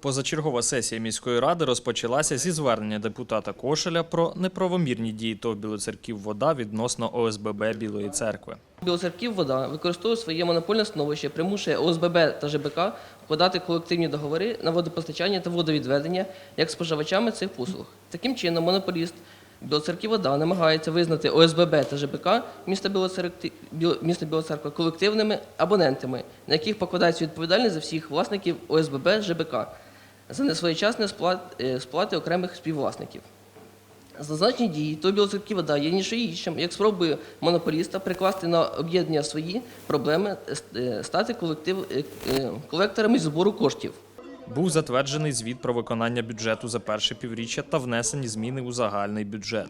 Позачергова сесія міської ради розпочалася зі звернення депутата Кошеля про неправомірні дії ТОВ Білоцерків вода відносно ОСББ Білої церкви. Білоцерків вода використовує своє монопольне становище, примушує ОСББ та ЖБК вкладати колективні договори на водопостачання та водовідведення як споживачами цих послуг. Таким чином, монополіст Білоцерків вода намагається визнати ОСББ та ЖБК міста Білоцеркви, Біл- Білоцерква колективними абонентами, на яких покладається відповідальність за всіх власників ОСББ ЖБК за несвоєчасне е, сплати окремих співвласників. Зазначені дії то вода є ніж іншим, як спроби монополіста прикласти на об'єднання свої проблеми, е, стати колектив, е, е, колекторами збору коштів. Був затверджений звіт про виконання бюджету за перше півріччя та внесені зміни у загальний бюджет.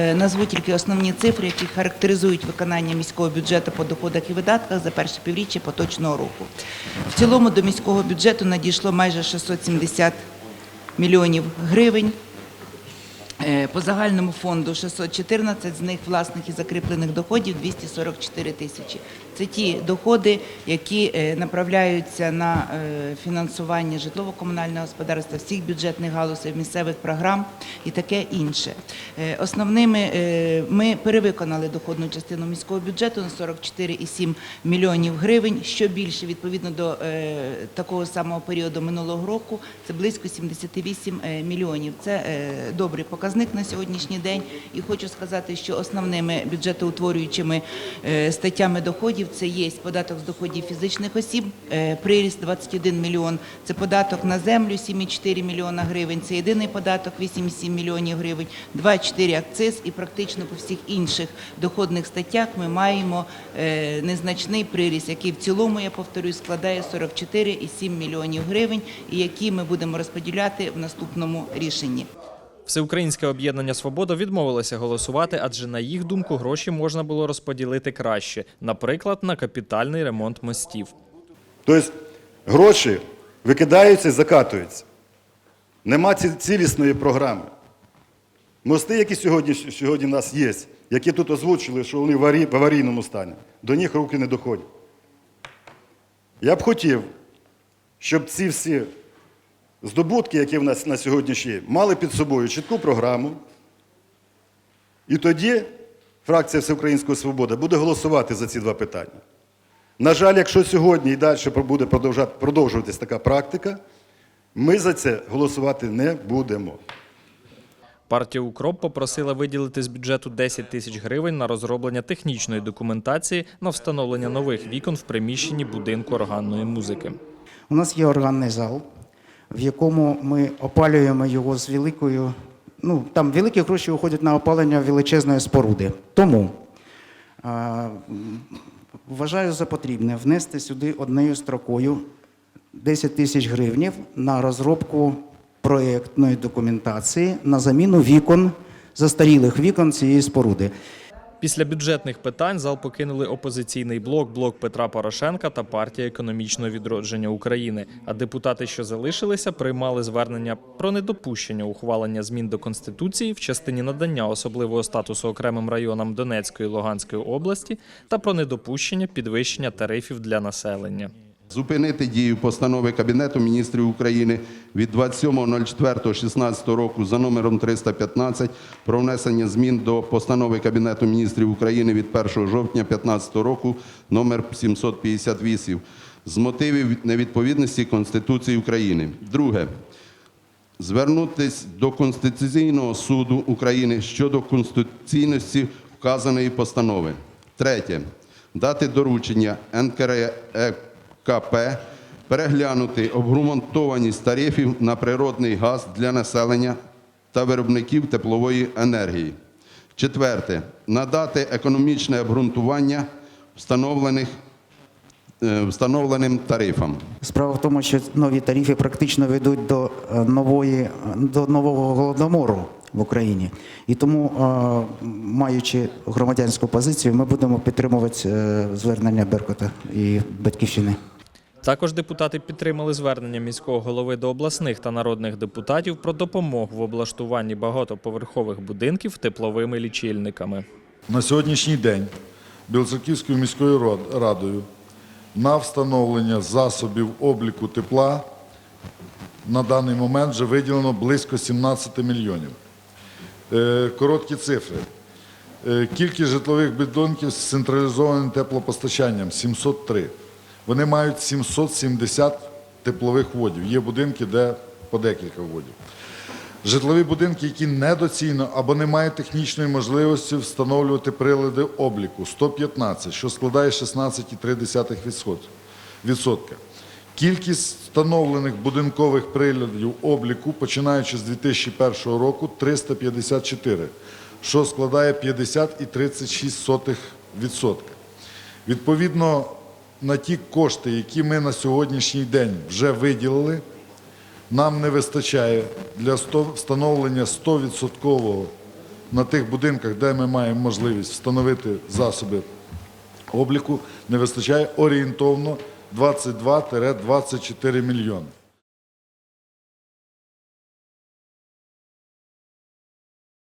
Е, Назву тільки основні цифри, які характеризують виконання міського бюджету по доходах і видатках за перше півріччя поточного року. В цілому до міського бюджету надійшло майже 670 мільйонів гривень. Е, По загальному фонду 614, з них власних і закріплених доходів 244 тисячі. Це ті доходи, які е, направляються на е, фінансування житлово-комунального господарства, всіх бюджетних галузей, місцевих програм і таке інше. Основними ми перевиконали доходну частину міського бюджету на 44,7 мільйонів гривень. Що більше відповідно до такого самого періоду минулого року, це близько 78 е, мільйонів. Це добрий показник на сьогоднішній день. І хочу сказати, що основними бюджетоутворюючими е, статтями доходів це є податок з доходів фізичних осіб, е, приріст 21 мільйон. Це податок на землю 7,4 мільйона гривень. Це єдиний податок 8,7 мільйонів гривень, 2,4 акциз і практично по всіх інших доходних статтях ми маємо е, незначний приріст, який в цілому, я повторюю, складає 44,7 мільйонів гривень, і які ми будемо розподіляти в наступному рішенні. Всеукраїнське об'єднання Свобода відмовилося голосувати, адже на їх думку гроші можна було розподілити краще, наприклад, на капітальний ремонт мостів. Тобто гроші викидаються і закатуються. Нема цілісної програми. Мости, які сьогодні, сьогодні в нас є, які тут озвучили, що вони в аварійному стані, до них руки не доходять. Я б хотів, щоб ці всі здобутки, які в нас на сьогоднішній є, мали під собою чітку програму. І тоді фракція Всеукраїнської свободи буде голосувати за ці два питання. На жаль, якщо сьогодні і далі буде продовжуватись така практика, ми за це голосувати не будемо. Партія Укроп попросила виділити з бюджету 10 тисяч гривень на розроблення технічної документації на встановлення нових вікон в приміщенні будинку органної музики. У нас є органний зал, в якому ми опалюємо його з великою. Ну, там великі гроші уходять на опалення величезної споруди. Тому м, вважаю за потрібне внести сюди однією строкою 10 тисяч гривнів на розробку проєктної документації на заміну вікон, застарілих вікон цієї споруди. Після бюджетних питань зал покинули опозиційний блок, блок Петра Порошенка та партія економічного відродження України. А депутати, що залишилися, приймали звернення про недопущення ухвалення змін до конституції в частині надання особливого статусу окремим районам Донецької і Луганської області та про недопущення підвищення тарифів для населення. Зупинити дію постанови Кабінету міністрів України від 27.04.16 року за номером 315 про внесення змін до постанови Кабінету міністрів України від 1 жовтня 2015 року номер 758 з мотивів невідповідності Конституції України. Друге. Звернутись до Конституційного суду України щодо конституційності вказаної постанови. Третє. Дати доручення НКРЕКП переглянути обґрунтованість тарифів на природний газ для населення та виробників теплової енергії. Четверте. Надати економічне обґрунтування встановлених, е, встановленим тарифам. Справа в тому, що нові тарифи практично ведуть до е, нової до нового голодомору в Україні, і тому, е, маючи громадянську позицію, ми будемо підтримувати звернення Беркута і батьківщини. Також депутати підтримали звернення міського голови до обласних та народних депутатів про допомогу в облаштуванні багатоповерхових будинків тепловими лічильниками. На сьогоднішній день Білоцерківською міською радою на встановлення засобів обліку тепла на даний момент вже виділено близько 17 мільйонів. Е, Короткі цифри. Е, Кількість житлових будинків з централізованим теплопостачанням 703. Вони мають 770 теплових вводів. Є будинки, де по декілька вводів. Житлові будинки, які недоцільно або не мають технічної можливості встановлювати прилади обліку 115, що складає 16,3%. відсотка. Кількість встановлених будинкових приладів обліку, починаючи з 2001 року, 354, що складає 50,36%. Відповідно на ті кошти, які ми на сьогоднішній день вже виділили, нам не вистачає для встановлення 100% на тих будинках, де ми маємо можливість встановити засоби обліку, не вистачає орієнтовно 22-24 мільйони.